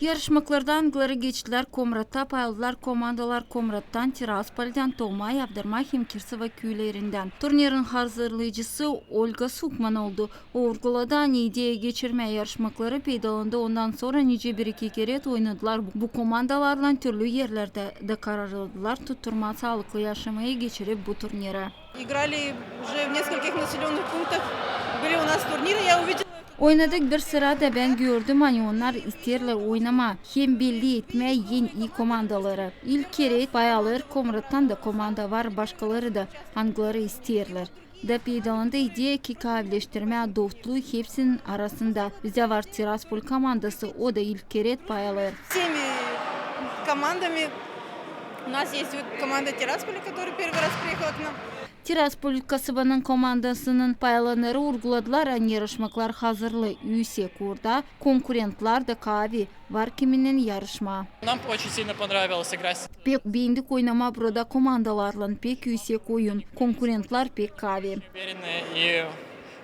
Yarışmaklarda angları geçtiler Komrat'ta payladılar komandalar Komrat'tan Tiraspol'den Tomay Abdurmay Hemkirsova küylerinden. Turnirin hazırlayıcısı Olga Sukman oldu. O vurguladı hani ideye geçirme yarışmakları peydalandı ondan sonra nice bir iki kere oynadılar. Bu komandalarla türlü yerlerde de kararladılar tutturma sağlıklı yaşamayı geçirip bu turnire. Играли уже в нескольких населенных пунктах. Были у нас турниры, я увидела. Oynadık bir sırada ben gördüm hani onlar isterler oynama. Hem belli etme yeni iyi komandaları. İlk kere Bayalır, Komrat'tan da komanda var başkaları da hangları isterler. Da peydalandı ideya ki kavleştirme dostluğu hepsinin arasında. Bize var Tiraspol komandası o da ilk kere Bayalır. Всеми командами. У нас есть вот команда Тирасполя, которая первый раз приехала к нам. Tiraspol kasıbanın komandasının paylanları vurguladılar hani yarışmaklar hazırlı. Yüksek orada konkurentlar da kavi. Var kiminin yarışma. Нам очень сильно понравилось играть. Pek beğendik oynama burada komandalarla pek yüksek oyun. Konkurentlar pek kavi. Уверены и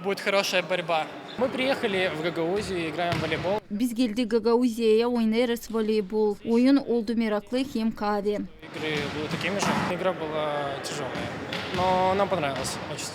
будет хорошая борьба. Мы приехали в Гагаузию, играем в волейбол. Biz geldik Gagauzya'ya oynarız voleybol. Oyun oldu meraklı hem kavi. Игры будут такими же. Игра была тяжелая, но нам понравилось. Очень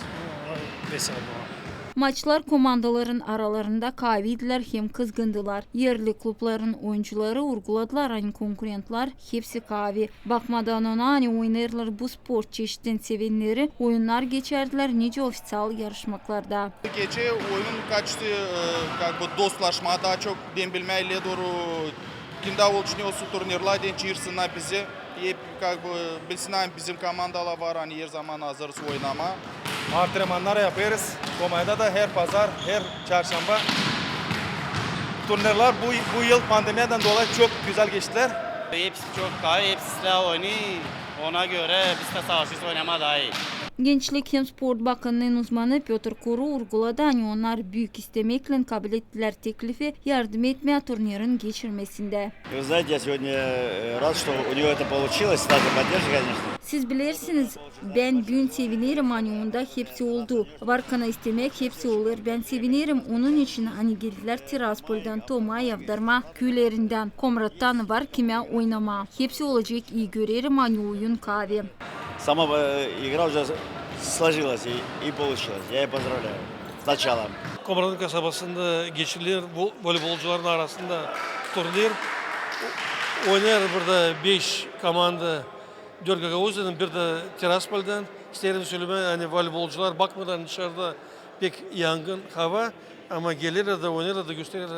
ну, весело было. Maçlar komandaların aralarında kaviydiler hem kızgındılar. Yerli klubların oyuncuları vurguladılar hani konkurentlar hepsi kavi. Bakmadan ona hani oynarlar bu spor çeşidini sevenleri oyunlar geçerdiler nice ofisyal yarışmaklarda. Gece oyun kaçtı, e, как бы dostlaşma daha çok den bilmeyle doğru kimde olsun turnirler den çığırsınlar bizi. Hep как бы bilsinler bizim komandalar var hani her zaman hazırız oynama. Antrenmanlar yapıyoruz. Komada da her pazar, her çarşamba. Turnirler bu, bu yıl pandemiden dolayı çok güzel geçtiler. Hepsi çok daha iyi, hepsi silah oynuyor. Ona göre biz de savaşçı oynama daha iyi. Gençlik hem Spor Bakanı'nın uzmanı Piotr Kuru vurguladı. Hani onlar büyük istemekle kabul ettiler teklifi yardım etmeye turnirin geçirmesinde. Siz bilirsiniz ben bugün sevinirim hani onda hepsi oldu. Varkana istemek hepsi olur. Ben sevinirim onun için hani geldiler Tiraspol'dan Tomaya Darma köylerinden Komrat'tan var kime oynama. Hepsi olacak iyi görerim hani oyun kahve Сама э, игра уже сложилась и, и получилась. Я ее поздравляю. С началом. Komradın kasabasında geçirilir vo- voleybolcuların arasında turnir. O- Oynar burada 5 komanda 4 Gagauza'dan bir de Tiraspol'dan. İsterim söyleme hani voleybolcular bakmadan dışarıda pek yangın hava ama gelir de oynar da gösterir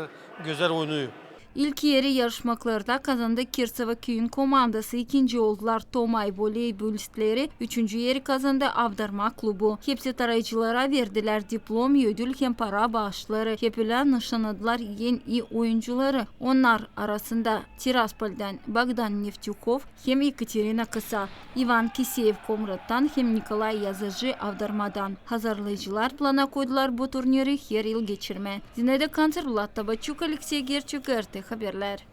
güzel oynuyor. İlk yeri yarışmaklarda kazandı Kirsava Köyün komandası. ikinci oldular Tomay voleybolistleri. Üçüncü yeri kazandı Avdarma klubu. Hepsi tarayıcılara verdiler diplom, ödül hem para bağışları. Hepüler nişanladılar en iyi oyuncuları. Onlar arasında Tiraspol'den Bogdan Neftyukov hem Ekaterina Kısa, Ivan Kiseyev Komrat'tan hem Nikolay Yazıcı Avdarma'dan. Hazırlayıcılar plana koydular bu turniri her yıl geçirme. Zinede Kanser Bulat Tabachuk, Alexey Gerçuk, RT Haberler.